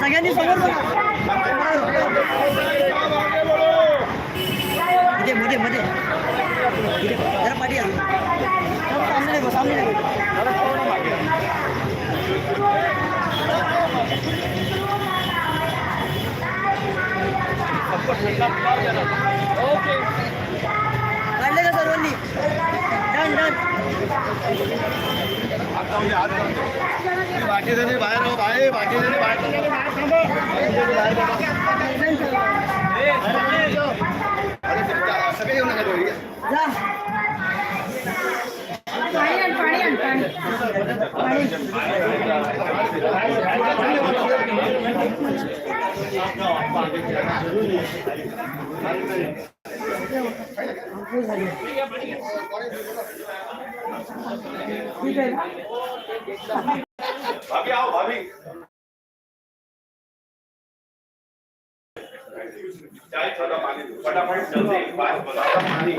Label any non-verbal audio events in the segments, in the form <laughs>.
सगळ्यांनी समोर बाकी जणी बाहेर हो बाहेर बाकी जणी बाहेर सगळे येऊ नका दोघी. जा पाणी आण पाणी आण पाणी भाभी आओ भाभी चाय थोड़ा पानी फटाफट जल्दी बात बताओ पानी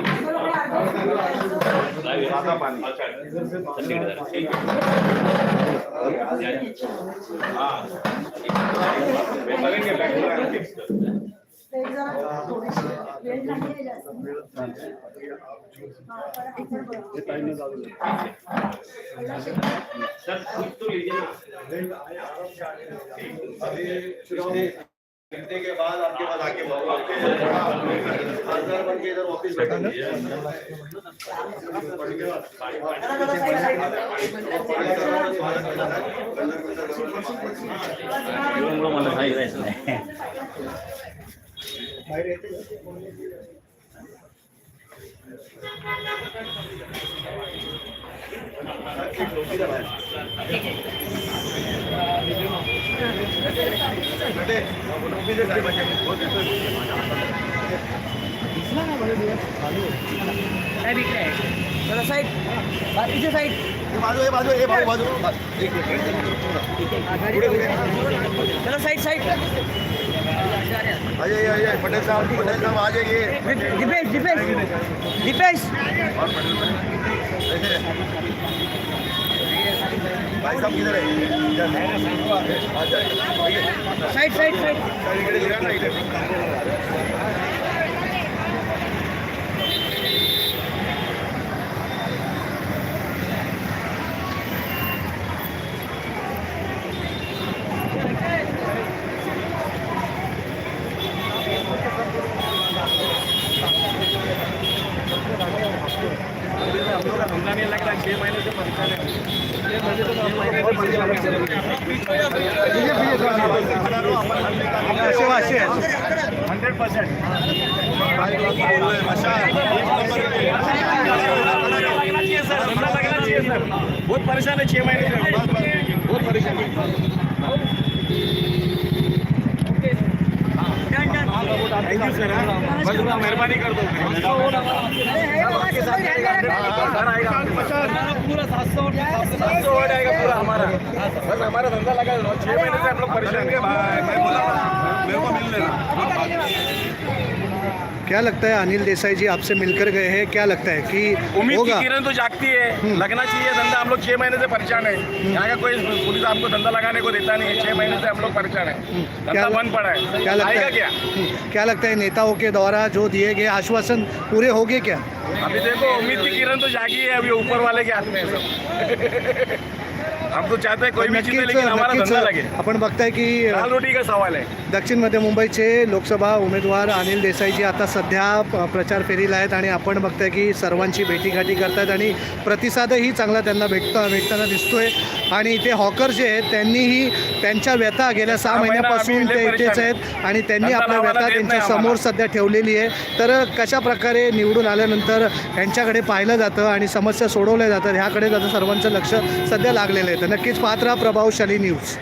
सादा पानी अच्छा ठीक है। हाँ मैं करेंगे बैठ फिक्स कर सर कुछ तो लीजिए अभी घंटे के बाद आपके पास आके खासदार बन के इधर ऑफ़िस बैठा चला साईड बाकीचे साईड बाजू बाजू हे बाजू बाजू एक मिनिट चला साईड साईड आ जाइए आ जाइए पटेल साहब पटेल साहब आ जाइए। दीपेश दीपेश दीपेश। भाई साहब किधर है? Side side side hundred percent बहुत परेशान है छह महीने से बहुत परेशान है थैंक यू सर बस मेहरबानी कर दो। पूरा सात सौ सात सौ। वर्ड आएगा पूरा हमारा। बस हमारा धंधा लगा है। छह महीने से हम लोग परेशान है। मैं बोला क्या लगता है अनिल देसाई जी आपसे मिलकर गए हैं? क्या लगता है कि उम्मीद की किरण तो जागती है। लगना चाहिए धंधा हम लोग छह महीने से परेशान है। यहाँ का कोई पुलिस हमको धंधा लगाने को देता नहीं है छह महीने से हम लोग परेशान है। क्या धंधा बंद पड़ा है। क्या लगता है? क्या? हम्म, क्या लगता है नेताओं के द्वारा जो दिए गए आश्वासन पूरे हो गए क्या? अभी देखो उम्मीद की किरण तो जागी है अभी ऊपर वाले के हाथ में सब। <laughs> हम तो चाहते हैं कोई भी चीज़ लेकिन हमारा धंधा लगे। आपण बघताय की दाल रोटी का सवाल है। दक्षिण मध्य मुंबईचे लोकसभा उमेदवार अनिल देसाईजी आता सध्या प्रचार फेरीला आहेत आणि आपण बघताय की सर्वांची भेटीगाठी करतात आणि प्रतिसादही चांगला त्यांना भेटता भेटताना दिसतोय. आणि इथे हॉकर जे आहेत त्यांनीही त्यांच्या व्यथा गेल्या सहा महिना महिन्यापासून ते इथेच आहेत आणि त्यांनी आपल्या व्यथा त्यांच्यासमोर. सध्या ठेवलेली आहे. तर कशा प्रकारे निवडून आल्यानंतर यांच्याकडे पाहिलं जातं आणि समस्या सोडवल्या जातात ह्याकडे त्याचं सर्वांचं लक्ष सध्या लागलेलं आहे. तर नक्कीच पाहत राहा प्रभावशाली न्यूज.